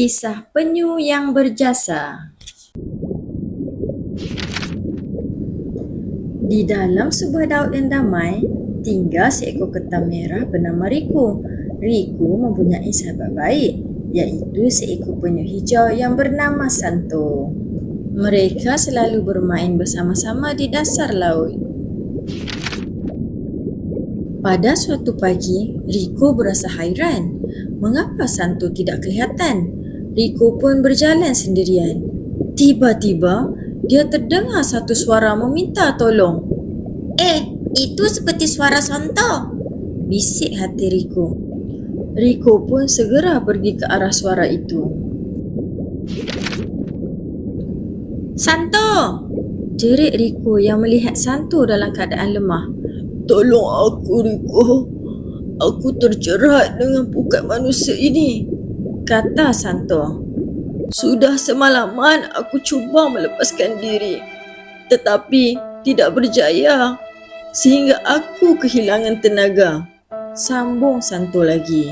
Kisah penyu yang berjasa. Di dalam sebuah laut yang damai, tinggal seekor ketam merah bernama Riku. Riku mempunyai sahabat baik, iaitu seekor penyu hijau yang bernama Santo. Mereka selalu bermain bersama-sama di dasar laut. Pada suatu pagi, Rico berasa hairan. Mengapa Santo tidak kelihatan? Rico pun berjalan sendirian. Tiba-tiba, dia terdengar satu suara meminta tolong. Eh, itu seperti suara Santo. Bisik hati Rico. Rico pun segera pergi ke arah suara itu. Santo! Jerit Rico yang melihat Santo dalam keadaan lemah. Tolong aku, Riko. Aku terjerat dengan pukat manusia ini. Kata Santo. Sudah semalaman aku cuba melepaskan diri. Tetapi tidak berjaya. Sehingga aku kehilangan tenaga. Sambung Santo lagi.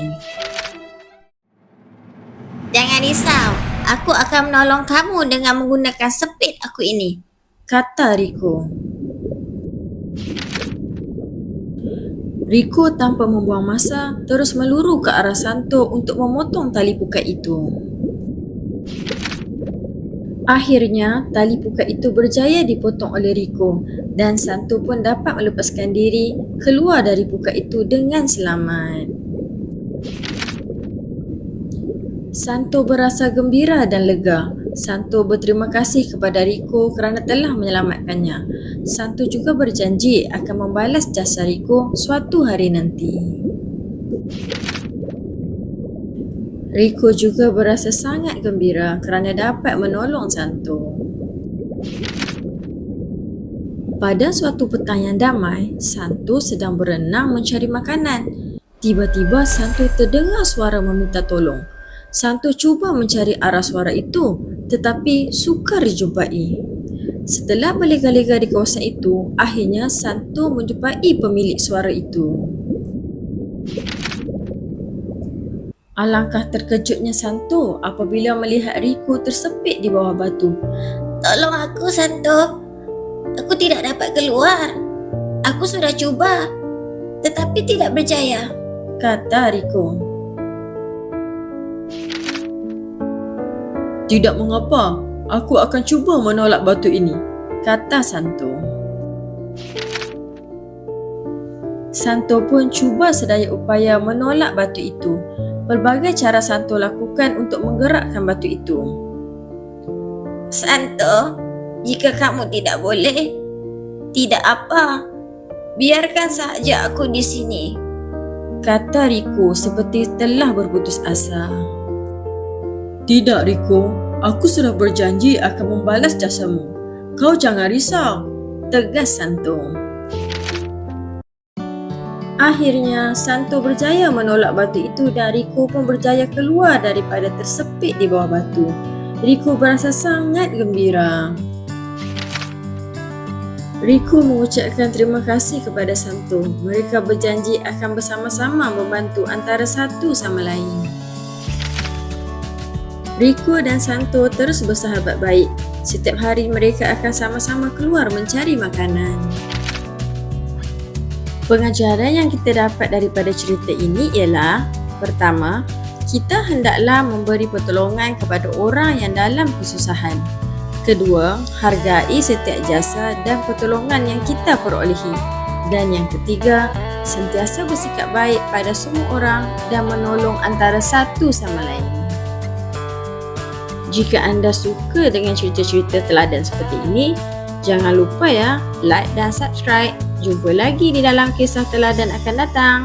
Jangan risau. Aku akan menolong kamu dengan menggunakan sepit aku ini. Kata Rico. Rico tanpa membuang masa terus meluru ke arah Santo untuk memotong tali pukat itu. Akhirnya, tali pukat itu berjaya dipotong oleh Rico dan Santo pun dapat melepaskan diri keluar dari pukat itu dengan selamat. Santo berasa gembira dan lega. Santo berterima kasih kepada Rico kerana telah menyelamatkannya. Santo juga berjanji akan membalas jasa Rico suatu hari nanti. Rico juga berasa sangat gembira kerana dapat menolong Santo. Pada suatu petang yang damai, Santo sedang berenang mencari makanan. Tiba-tiba Santo terdengar suara meminta tolong. Santo cuba mencari arah suara itu tetapi sukar dijumpai. Setelah berlega-lega di kawasan itu, akhirnya Santo menjumpai pemilik suara itu. Alangkah terkejutnya Santo apabila melihat Rico tersepit di bawah batu. Tolong aku, Santo. Aku tidak dapat keluar. Aku sudah cuba. Tetapi tidak berjaya. Kata Rico. Tidak mengapa. Aku akan cuba menolak batu ini. Kata Santo. Santo pun cuba sedaya upaya menolak batu itu. Pelbagai cara Santo lakukan untuk menggerakkan batu itu. Santo, jika kamu tidak boleh, tidak apa. Biarkan saja aku di sini. Kata Rico seperti telah berputus asa. Tidak, Riko. Aku sudah berjanji akan membalas jasamu. Kau jangan risau. Tegas Santo. Akhirnya, Santo berjaya menolak batu itu dan Rico pun berjaya keluar daripada tersepit di bawah batu. Rico berasa sangat gembira. Rico mengucapkan terima kasih kepada Santo. Mereka berjanji akan bersama-sama membantu antara satu sama lain. Rico dan Santo terus bersahabat baik. Setiap hari mereka akan sama-sama keluar mencari makanan. Pengajaran yang kita dapat daripada cerita ini ialah Pertama, kita hendaklah memberi pertolongan kepada orang yang dalam kesusahan. Kedua, hargai setiap jasa dan pertolongan yang kita perolehi. Dan yang ketiga, sentiasa bersikap baik pada semua orang dan menolong antara satu sama lain. Jika anda suka dengan cerita-cerita teladan seperti ini, jangan lupa ya like dan subscribe. Jumpa lagi di dalam kisah teladan akan datang.